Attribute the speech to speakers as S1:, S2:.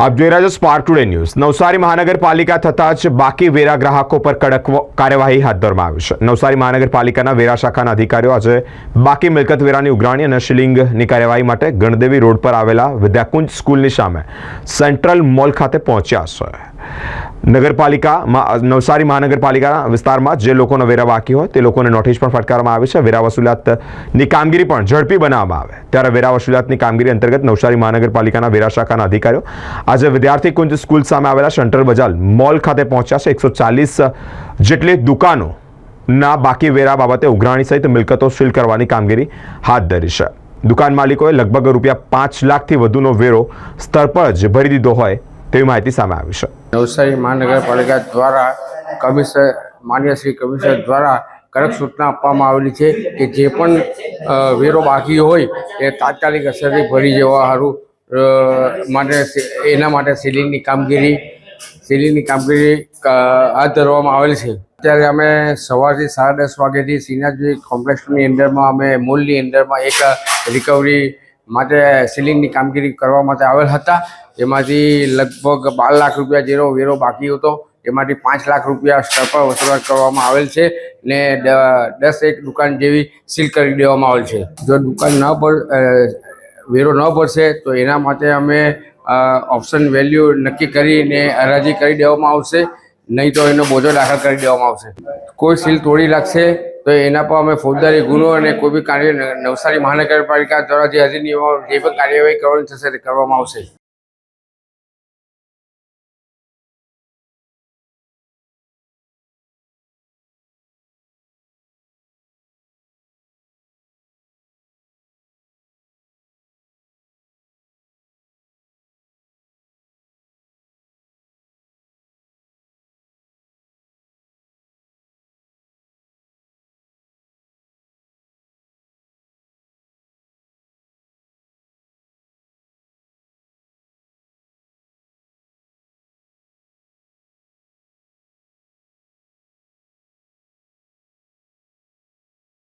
S1: આપ જોઈ રહ્યા છો સ્પાર્ક ટુડે ન્યૂઝ નવસારી મહાનગરપાલિકા થતાં જ બાકી વેરા ગ્રાહકો પર કડક વ- કાર્યવાહી હાથ ધરવામાં આવી છે. નવસારી મહાનગરપાલિકાના વેરા શાખાના અધિકારીઓ આજે બાકી મિલકત વેરાની ઉઘરાણી અને શિલિંગની કાર્યવાહી માટે ગણદેવી રોડ પર આવેલા વિદ્યાકુંજ સ્કૂલની સામે સેન્ટ્રલ મોલ ખાતે પહોંચ્યા છે. નગરપાલિકા મા- નવસારી મહાનગરપાલિકાના વિસ્તારમાં જે લોકોનો વેરા બાકી હોય તે લોકોને નોટિસ પણ ફટકારવામાં આવી છે. વેરા વસૂલાતની કામગીરી પણ ઝડપી બનાવવામાં આવે. ત્યારે વેરા વસૂલાતની કામગીરી અંતર્ગત નવસારી મહાનગરપાલિકાના વેરા શાખાના અધિકારીઓ આજે વિદ્યાર્થી કુંજ સ્કૂલ સામે આવેલા સેન્ટ્રલ બજાર મોલ ખાતે પહોંચ્યા છે. એકસો ચાલીસ જેટલી દુકાનો ના બાકી વેરા બાબતે ઉઘરાણી સહિત મિલકતો સીલ કરવાની કામગીરી હાથ ધરી છે. દુકાન માલિકોએ લગભગ રૂપિયા પાંચ લાખથી વધુનો વેરો સ્તર પર જ ભરી દીધો હોય તેવી માહિતી સામે આવી છે.
S2: નવસારી મહાનગરપાલિકા દ્વારા કમિશનર, માન્ય શ્રી કમિશનર દ્વારા કડક સૂચના આપવામાં આવેલી છે કે જે પણ વેરો બાકી હોય, એ તાત્કાલિક અસરથી ભરી જવા સારું માટે એના માટે સીલિંગની કામગીરી સીલિંગની કામગીરી હાથ ધરવામાં આવેલ છે. અત્યારે અમે સવારથી સાડા દસ વાગ્યાથી સિનાજી કોમ્પ્લેક્ષની અંદરમાં, અમે મૂલની અંદરમાં એક રિકવરી માટે સીલિંગની કામગીરી કરવા માટે આવેલ હતા. એમાંથી લગભગ બાર લાખ રૂપિયા જેનો વેરો બાકી હતો. એમાંથી પાંચ લાખ રૂપિયા પર વસૂલાત કરવામાં આવેલ છે ને દસ એક દુકાન જેવી સીલ કરી દેવામાં આવેલ છે. જો દુકાન ન ભર વેરો ન ભરશે તો એના માટે અમે ઓપ્શન વેલ્યુ નક્કી કરીને હરાજી કરી દેવામાં આવશે, નહીં તો એનો બોજો દાખલ કરી દેવામાં આવશે. કોઈ સીલ તોડી લાગશે તો એના પર અમે ફોજદારી, ગુનો અને કોઈ બી કાર્ય નવસારી મહાનગરપાલિકા દ્વારા જે અધિનિયમો, જે પણ કાર્યવાહી કરવાની થશે તે કરવામાં આવશે.